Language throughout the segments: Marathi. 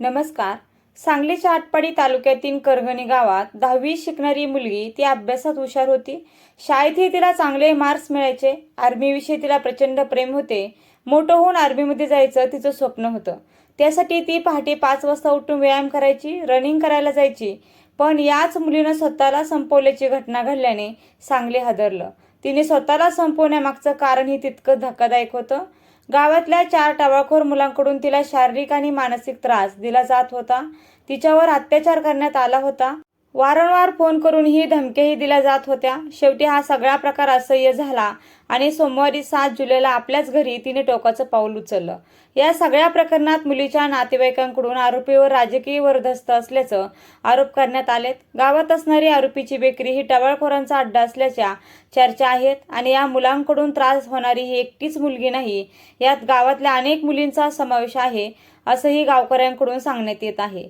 नमस्कार. सांगलीच्या आटपाडी तालुक्यातील करगणी गावात दहावी शिकणारी मुलगी ती अभ्यासात हुशार होती. शाळेतही तिला चांगले मार्क्स मिळायचे. आर्मीविषयी तिला प्रचंड प्रेम होते. मोठं होऊन आर्मीमध्ये जायचं तिचं स्वप्न होतं. त्यासाठी ती पहाटे पाच वाजता उठून व्यायाम करायची रनिंग करायला जायची. पण याच मुलीनं स्वतःला संपवल्याची घटना घडल्याने सांगली हादरलं. तिने स्वतःला संपवण्यामागचं कारणही तितकं धक्कादायक होतं. गावातल्या चार टवाखोर मुलांकडून तिला शारीरिक आणि मानसिक त्रास दिला जात होता. तिच्यावर अत्याचार करण्यात आला होता. वारंवार फोन करून ही धमक्याही दिल्या जात होत्या. शेवटी हा सगळा प्रकार असह्य झाला आणि सोमवारी सात जुलैला आपल्याच घरी तिने टोकाचं पाऊल उचललं. या सगळ्या प्रकरणात मुलीच्या नातेवाईकांकडून आरोपीवर राजकीय वरदस्त असल्याचं आरोप करण्यात आलेत. गावात असणारी आरोपीची बेकरी ही टवाळखोरांचा अड्डा असल्याच्या चर्चा आहेत आणि या मुलांकडून त्रास होणारी ही एकटीच मुलगी नाही. यात गावातल्या अनेक मुलींचा समावेश आहे असंही गावकऱ्यांकडून सांगण्यात येत आहे.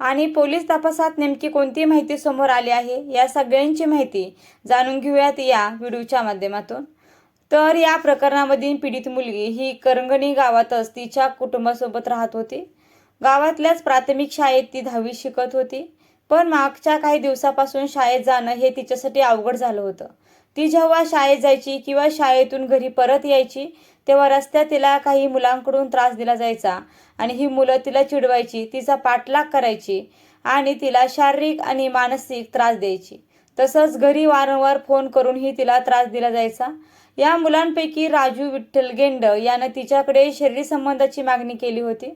आणि पोलीस तपासात नेमकी कोणती माहिती समोर आली आहे या सगळ्यांची माहिती जाणून घेऊयात या व्हिडिओच्या माध्यमातून. तर या प्रकरणामधील पीडित मुलगी ही करंगणी गावातच तिच्या कुटुंबासोबत राहत होती. गावातल्याच प्राथमिक शाळेत ती दहावी शिकत होती. पण मागच्या काही दिवसापासून शाळेत जाणं हे तिच्यासाठी अवघड झालं होतं. ती जेव्हा शाळेत जायची किंवा शाळेतून घरी परत यायची तेव्हा रस्त्यात तिला काही मुलांकडून त्रास दिला जायचा आणि ही मुलं तिला चिडवायची तिचा पाठलाग करायची आणि तिला शारीरिक आणि मानसिक त्रास द्यायची. तसंच घरी वारंवार फोन करूनही तिला त्रास दिला जायचा. या मुलांपैकी राजू विठ्ठल गेंड यानं तिच्याकडे शरीर संबंधाची मागणी केली होती.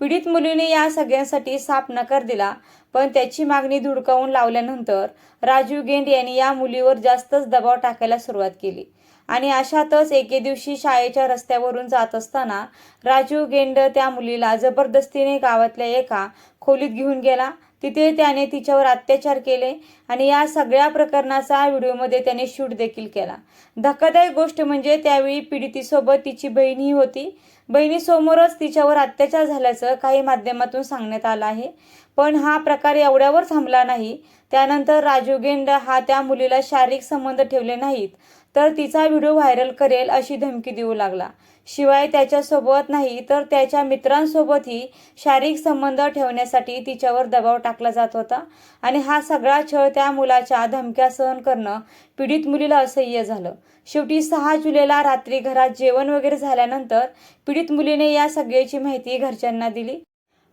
पीडित मुलीने या सगळ्यांसाठी साप नकार दिला पण त्याची मागणी धुडकावून लावल्यानंतर राजीव गेंड यांनी या मुलीवर जास्तच दबाव टाकायला सुरुवात केली. आणि अशातच एके दिवशी शाळेच्या रस्त्यावरून जात असताना राजीव गेंड त्या मुलीला जबरदस्तीने गावातल्या एका खोलीत घेऊन गेला. तिथे त्याने तिच्यावर अत्याचार केले आणि या सगळ्या प्रकरणाचा व्हिडिओमध्ये त्याने शूट देखील केला. धक्कादायक गोष्ट म्हणजे त्यावेळी पीडितीसोबत तिची बहीणही होती. बहिणीसमोरच तिच्यावर अत्याचार झाल्याचं काही माध्यमातून सांगण्यात आलं आहे. पण हा प्रकार एवढ्यावर थांबला नाही. त्यानंतर राजू गेंड हा त्या मुलीला शारीरिक संबंध ठेवले नाहीत तर तिचा व्हिडिओ व्हायरल करेल अशी धमकी देऊ लागला. शिवाय त्याच्यासोबत नाही तर त्याच्या मित्रांसोबतही शारीरिक संबंध ठेवण्यासाठी तिच्यावर दबाव टाकला जात होता. आणि हा सगळा छळ त्या मुलाच्या धमक्या सहन करणं पीडित मुलीला असह्य झालं. शेवटी सहा जुलैला रात्री घरात जेवण वगैरे झाल्यानंतर पीडित मुलीने या सगळ्याची माहिती घरच्यांना दिली.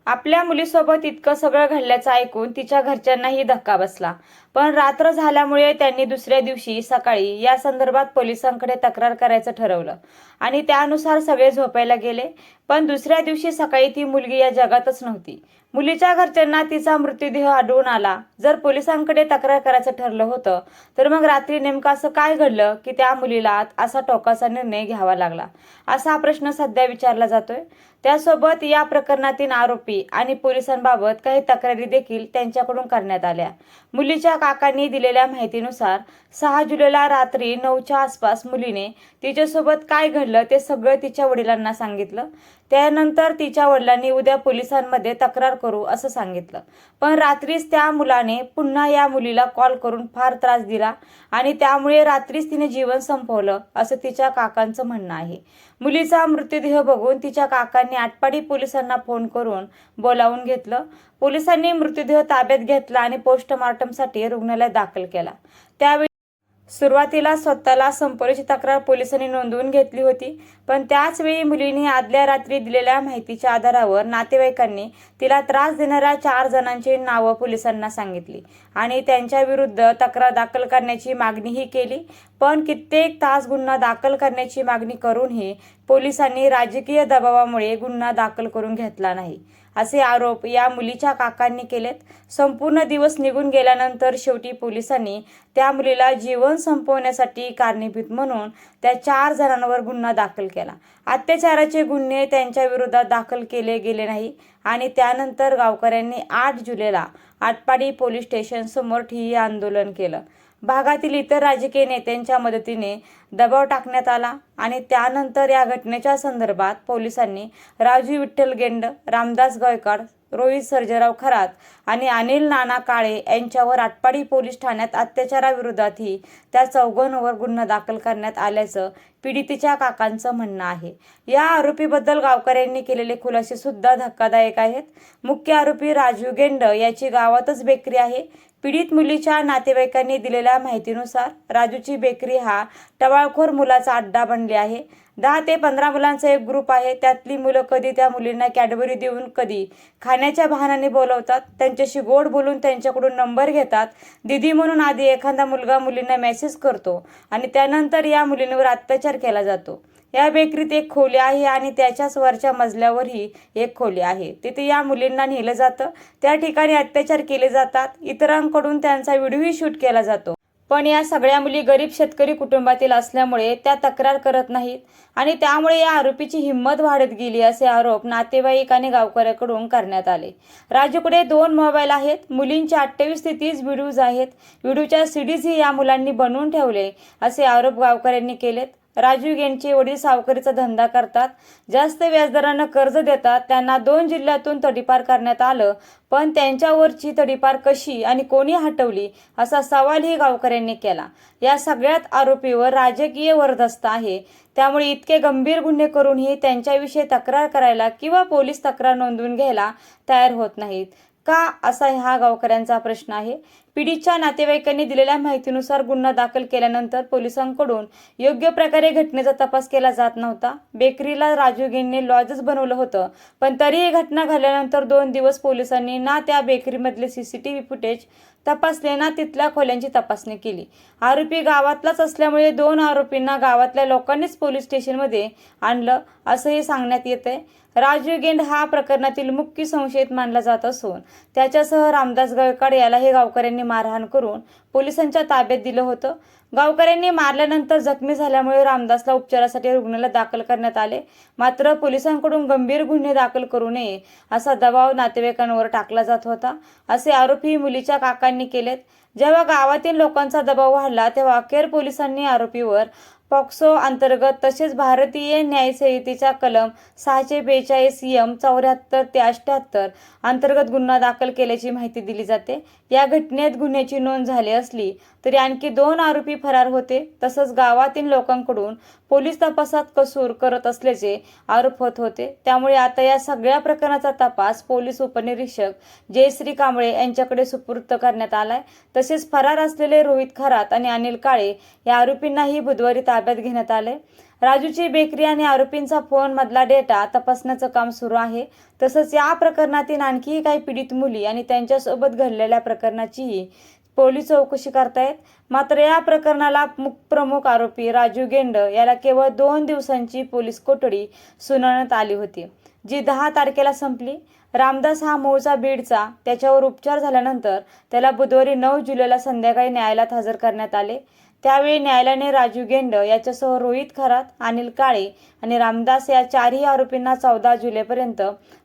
आपल्या मुलीसोबत इतकं सगळं घडल्याचं ऐकून तिच्या घरच्यांनाही धक्का बसला. पण रात्र झाल्यामुळे त्यांनी दुसऱ्या दिवशी सकाळी या संदर्भात पोलिसांकडे तक्रार करायचं ठरवलं आणि त्यानुसार सगळे झोपायला गेले. पण दुसऱ्या दिवशी सकाळी ती मुलगी या जगातच नव्हती. मुलीच्या घरच्यांना तिचा मृत्यूदेह आढळून आला. जर पोलिसांकडे तक्रार करायचं ठरलं होतं तर मग रात्री नेमकं असं काय घडलं की त्या मुलीला असा टोकाचा निर्णय घ्यावा लागला? असा प्रश्न सध्या विचारला जातोय. त्यासोबत या प्रकरणातील आरोपी आणि पोलिसांबाबत काही तक्रारी देखील त्यांच्याकडून करण्यात आल्या. मुलीच्या काकांनी दिलेल्या माहितीनुसार सहा जुलैला रात्री नऊच्या आसपास मुलीने तिच्यासोबत काय घडलं ते सगळं तिच्या वडिलांना सांगितलं. त्यानंतर तिच्या वडिलांनी उद्या पोलिसांमध्ये तक्रार करू असं सांगितलं. पण रात्रीच त्या मुलाने पुन्हा या मुलीला कॉल करून फार त्रास दिला आणि त्यामुळे रात्रीच तिने जीवन संपवलं असं तिच्या काकांचं म्हणणं आहे. मुलीचा मृतदेह बघून तिच्या काकांनी आटपाडी पोलिसांना फोन करून बोलावून घेतलं. पोलिसांनी मृतदेह ताब्यात घेतला आणि पोस्टमॉर्टमसाठी रुग्णालयात दाखल केला. त्यावेळी सुरुवातीला स्वतःला संपवल्याची तक्रार पोलिसांनी नोंदवून घेतली होती पण त्याचवेळी मुलीने आदल्या रात्री दिलेल्या माहितीच्या आधारावर नातेवाईकांनी तिला त्रास देणाऱ्या चार जणांची नावं पोलिसांना सांगितली आणि त्यांच्या विरुद्ध तक्रार दाखल करण्याची मागणीही केली. पण कित्येक तास गुन्हा दाखल करण्याची मागणी करूनही पोलिसांनी राजकीय दबावामुळे गुन्हा दाखल करून घेतला नाही. असे आरोप या मुलीच्या काकांनी केलेत. संपूर्ण दिवस निघून गेल्यानंतर शेवटी पोलिसांनी त्या मुलीला जीवन संपवण्यासाठी कारणीभूत म्हणून त्या चार जणांवर गुन्हा दाखल केला. अत्याचाराचे गुन्हे त्यांच्या विरोधात दाखल केले गेले नाही आणि त्यानंतर गावकऱ्यांनी आठ जुलैला आटपाडी पोलीस स्टेशन समोर ठिय्या आंदोलन केलं. भागातील इतर राजकीय नेत्यांच्या मदतीने दबाव टाकण्यात आला आणि त्यानंतर या घटनेच्या संदर्भात पोलिसांनी राजू विठ्ठल गेंड रामदास गायकवाड रोहित सर्जेराव खरात आणि अनिल नाना काळे यांच्यावर आटपाडी पोलीस ठाण्यात अत्याचाराविरोधातही त्या चौघांवर गुन्हा दाखल करण्यात आल्याचं पीडितेच्या काकांचं म्हणणं आहे. या आरोपीबद्दल गावकऱ्यांनी केलेले खुलासे सुद्धा धक्कादायक आहेत. मुख्य आरोपी राजू गेंड याची गावातच बेकरी आहे. पीडित मुलीच्या नातेवाईकांनी दिलेल्या माहितीनुसार राजूची बेकरी हा टवाळखोर मुलाचा अड्डा बनली आहे. दहा ते पंधरा मुलांचा एक ग्रुप आहे. त्यातली मुलं कधी त्या मुलींना कॅडबरी देऊन कधी खाण्याच्या बहाण्याने बोलवतात. त्यांच्याशी गोड बोलून त्यांच्याकडून नंबर घेतात. दिदी म्हणून आधी एखादा मुलगा मुलींना मेसेज करतो आणि त्यानंतर या मुलींवर अत्याचार केला जातो. या बेकरीत एक खोली आहे आणि त्याच्याच वरच्या मजल्यावरही एक खोली आहे. तिथे या मुलींना नेलं जातं. त्या ठिकाणी अत्याचार केले जातात. इतरांकडून त्यांचा व्हिडिओही शूट केला जातो. पण या सगळ्या मुली गरीब शेतकरी कुटुंबातील असल्यामुळे त्या तक्रार करत नाहीत आणि त्यामुळे या आरोपीची हिंमत वाढत गेली असे आरोप नातेवाईक आणि गावकऱ्याकडून करण्यात आले. राजूकडे दोन मोबाईल आहेत. मुलींचे अठ्ठावीस ते तीस व्हिडिओज आहेत. व्हिडिओच्या सीडीजही या मुलांनी बनवून ठेवले असे आरोप गावकऱ्यांनी केलेत. राजीव यांचे वडील सावकारीचा धंदा करतात. जास्त व्याजदरानं कर्ज देतात. त्यांना दोन जिल्ह्यातून तडीपार करण्यात आलं. पण त्यांच्यावरची तडीपार कशी आणि कोणी हटवली असा सवालही गावकऱ्यांनी केला. या सगळ्यात आरोपीवर राजकीय वरदस्त आहे. त्यामुळे इतके गंभीर गुन्हे करूनही त्यांच्याविषयी तक्रार करायला किंवा पोलीस तक्रार नोंदवून घ्यायला तयार होत नाहीत. का असा हा गावकऱ्यांचा प्रश्न आहे? पीडितच्या नातेवाईकांनी दिलेल्या माहितीनुसार गुन्हा दाखल केल्यानंतर पोलिसांकडून योग्य प्रकारे घटनेचा तपास केला जात नव्हता. बेकरीला राजूगींनी लॉजच बनवलं होतं पण तरीही घटना घडल्यानंतर दोन दिवस पोलिसांनी ना त्या बेकरीमधले सीसीटीव्ही फुटेज तपासलेना तिथल्या खोल्यांची तपासणी केली. आरोपी गावातलाच असल्यामुळे दोन आरोपींना गावातल्या लोकांनीच पोलीस स्टेशनमध्ये आणलं असंही सांगण्यात येतंय. राजू गेंड हा प्रकरणातील मुख्य संशयित मानला जात असून त्याच्यासह रामदास गळकाड यालाही गावकऱ्यांनी मारहाण करून पोलिसांच्या ताब्यात दिलं होतं. गावकऱ्यांनी मारल्यानंतर जखमी झाल्यामुळे रामदासला उपचारासाठी रुग्णालयात दाखल करण्यात आले. मात्र पोलिसांकडून गंभीर गुन्हे दाखल करू नये असा दबाव नातेवाईकांवर टाकला जात होता असे आरोपी मुलीच्या काकांनी केलेत. जेव्हा गावातील लोकांचा दबाव वाढला तेव्हा अखेर पोलिसांनी आरोपीवर पॉक्सो अंतर्गत तसेच भारतीय न्याय संहितेच्या कलम सहाशे बेचाळीस यम चौऱ्याहत्तर ते अठ्याहत्तर अंतर्गत गुन्हा दाखल केल्याची माहिती दिली जाते. या घटनेत गुन्ह्याची नोंद झाली असली तरी आणखी दोन आरोपी फरार होते. तसंच गावातील लोकांकडून पोलीस तपासात कसूर करत असल्याचे आरोप होत होते. त्यामुळे आता या सगळ्या प्रकरणाचा तपास पोलीस उपनिरीक्षक जयश्री कांबळे यांच्याकडे सुपूर्द करण्यात आलाय. तसेच फरार असलेले रोहित खरात आणि अनिल काळे या आरोपींनाही बुधवारी ताब्यात घेण्यात आले राजूची बेकरी आणि आरोपींचा फोन मधला डेटा तपासण्याचं काम सुरू आहे. तसंच या प्रकरणातील आणखीही काही पीडित मुली आणि त्यांच्यासोबत घडलेल्या प्रकरणाचीही पोलीस चौकशी करतायत. मात्र या प्रकरणाला मुख प्रमुख आरोपी राजू गेंड याला केवळ दोन दिवसांची पोलीस कोठडी सुनावण्यात आली होती जी दहा तारखेला संपली. रामदास हा मूळचा बीडचा त्याच्यावर उपचार झाल्यानंतर त्याला बुधवारी नऊ जुलैला संध्याकाळी न्यायालयात हजर करण्यात आले. त्यावेळी न्यायालयाने राजू गेंड याच्यासह रोहित खरात अनिल काळे आणि रामदास या चारही आरोपींना चौदा जुलैपर्यंत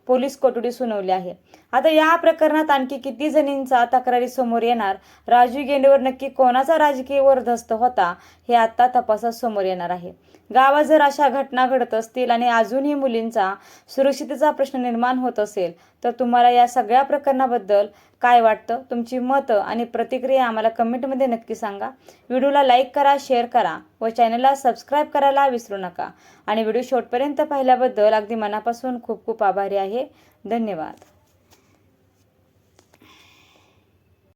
पोलीस कोठडी सुनावली आहे. आता या प्रकरणात आणखी किती जणींचा तक्रारी समोर येणार? राजू गेंडेवर नक्की कोणाचा राजकीय वरदस्त होता हे आता तपासात समोर येणार आहे. गावात जर अशा घटना घडत असतील आणि अजूनही मुलींचा सुरक्षितेचा प्रश्न निर्माण होत असेल तर तुम्हाला या सगळ्या प्रकरणाबद्दल काय वाटतं? तुमची मतं आणि प्रतिक्रिया आम्हाला कमेंटमध्ये नक्की सांगा. व्हिडिओला लाईक करा शेअर करा व चॅनलला सबस्क्राईब करायला विसरू नका. आणि व्हिडिओ शेवटपर्यंत पाहिल्याबद्दल अगदी मनापासून खूप खूप आभारी आहे. आहे. धन्यवाद.